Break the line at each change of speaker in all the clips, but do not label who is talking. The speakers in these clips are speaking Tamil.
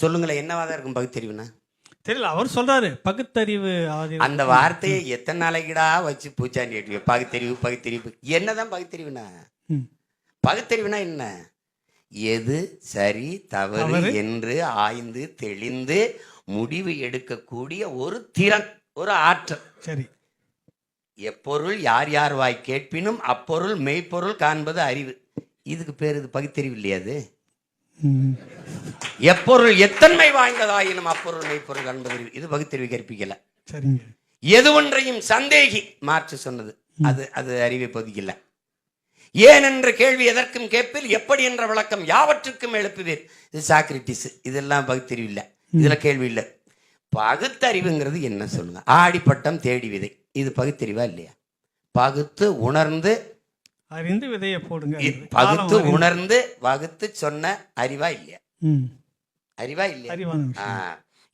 சொல்லுங்களேன் என்னவா தான் இருக்கும் பகுத்தறிவுனா?
தெரியல அவர் சொல்றாரு பகுத்தறிவு
அந்த வார்த்தையை எத்தனை நாளைக்குடா வச்சு பூச்சாண்டி அடிப்பீங்க பகுத்தறிவு பகுத்தறிவு. என்னதான் பகுத்தறிவுனா. பகுத்தறிவுனா என்ன? எது சரி தவறு. என்று ஆய்ந்து தெளிந்து முடிவு எடுக்கக்கூடிய ஒரு திறன் ஒரு ஆற்றல்.
சரி.
எப்பொருள் யார் யார் வாய் கேட்பினும் அப்பொருள் மெய்ப்பொருள் காண்பது அறிவு. இதுக்கு பேர் இது பகுத்தறிவு இல்லையா அது. எப்பொருள் எத்தன்மை வாய்ந்ததாயினும் அப்பொருள் மெய்ப்பொருள் காண்பது இது பகுத்தறிவு கற்பிக்கல
சரிங்க.
எது ஒன்றையும் சந்தேகி மாற்று சொன்னது. அது அது அறிவை பொதிக்கல. ஏன் என்ற கேள்வி எதற்கும் கேட்பில் எப்படி என்ற விளக்கம் யாவற்றுக்கும் எழுப்புவீர்? இது சாக்ரட்டிஸ் இதெல்லாம் பகுத்தறிவு இல்லை இதுல கேள்வி இல்லை. பகுத்தறிவுங்கிறது என்ன சொல்லுங்க? ஆடிப்பட்டம் தேடி விதை. இது பகுத்தறிவா இல்லையா? பகுத்து உணர்ந்து
அறிந்து விதையை போடுங்க
பகுத்து உணர்ந்து வகுத்து சொன்ன அறிவா இல்லையா?
ம்.
அறிவா இல்லையா?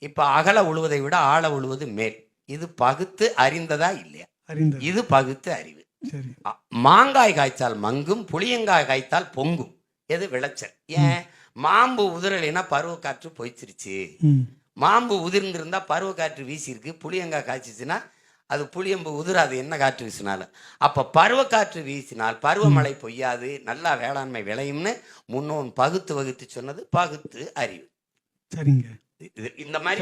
இப்ப அகல உழுவதை விட ஆழ உழுவது மேல். இது பகுத்து அறிந்ததா இல்லையா? இது பகுத்து அறிவு. மாங்காய் காய்ச்சால் மங்கும் புளியங்காய் காய்த்தால் பொங்கும். எது விளைச்சல்? ஏன்? மாம்பு உதிரலைன்னா பருவக்காற்று பொய்ச்சிருச்சு.
ம்.
மாம்பு உதிர்ந்திருந்தா பருவக்காற்று வீசியிருக்கு புளியங்காய் காய்ச்சிச்சுன்னா அது புளியம்பு உதிராது என்ன காற்று வீசினாலும் அப்ப பருவக்காற்று வீசினால் பருவமழை பொய்யாது நல்லா வேளாண்மை விளையும்னு முன்னோன் பகுத்து வகுத்து சொன்னது பகுத்து அறிவு
சரிங்க
இது- இந்த மாதிரி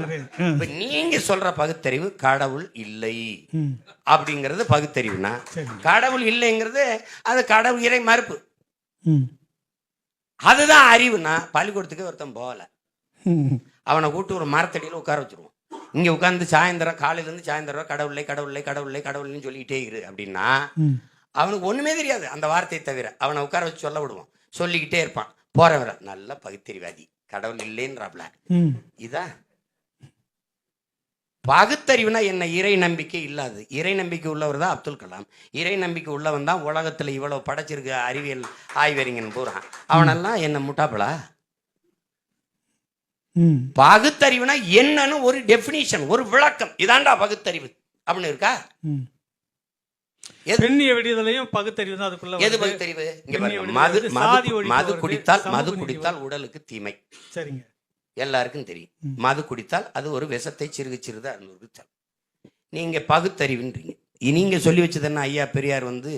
நிறைய. ஆ.
இப்ப நீங்க சொல்ற பகுத்தறிவு கடவுள் இல்லை. அப்படிங்கிறது பகுத்தறிவுனா கடவுள் இல்லைங்கிறது அது கடவுள் இறை மறுப்பு. அதுதான் அறிவுனா பள்ளிக்கூடத்துக்கு ஒருத்தன் போகல. அவனை கூட்டு ஒரு மரத்தடியில் உட்கார வச்சிருவோம் இங்க உட்கார்ந்து சாயந்தரம் காலையில இருந்து சாயந்தரம் கடவுளை கடவுளை கடவுளை கடவுள்னு சொல்லிக்கிட்டே இரு அப்படின்னா. அவனுக்கு ஒண்ணுமே தெரியாது அந்த வார்த்தையை தவிர. அவனை உட்கார வச்சு சொல்ல விடுவோம். சொல்லிக்கிட்டே இருப்பான். போறவர நல்ல பகுத்தறிவாதி. கடவுள் இல்லைன்றாப்ல. இதான் பகுத்தறிவுனா என்ன? இறை நம்பிக்கை இல்லாது. இறை நம்பிக்கை உள்ளவர் தான் அப்துல் கலாம். இறை நம்பிக்கை உள்ளவன் தான் உலகத்துல இவ்வளவு படைச்சிருக்க அறிவியல் ஆய்வறிஞன் பூரான் அவனெல்லாம் என்ன முட்டாப்பலா. பகுத்தறிவுனா என்னன்னு ஒரு டெஃபினிஷன் ஒரு விளக்கம். இதாண்டா பகுத்தறிவு. அப்படின்னு இருக்கா?
பெண்ணிய விடுதலையும் பகுத்தறிவு தான் அதுக்குள்ள
எது. பகுத்தறிவு? மது மது குடித்தால் மது குடித்தால் உடலுக்கு தீமை.
சரிங்க.
எல்லாருக்கும் தெரியும். மது குடித்தால் அது ஒரு விஷத்தை சிறுக சிறுதா நீங்க பகுத்தறிவுன்றீங்க. நீங்க சொல்லி வச்சது என்ன? ஐயா பெரியார் வந்து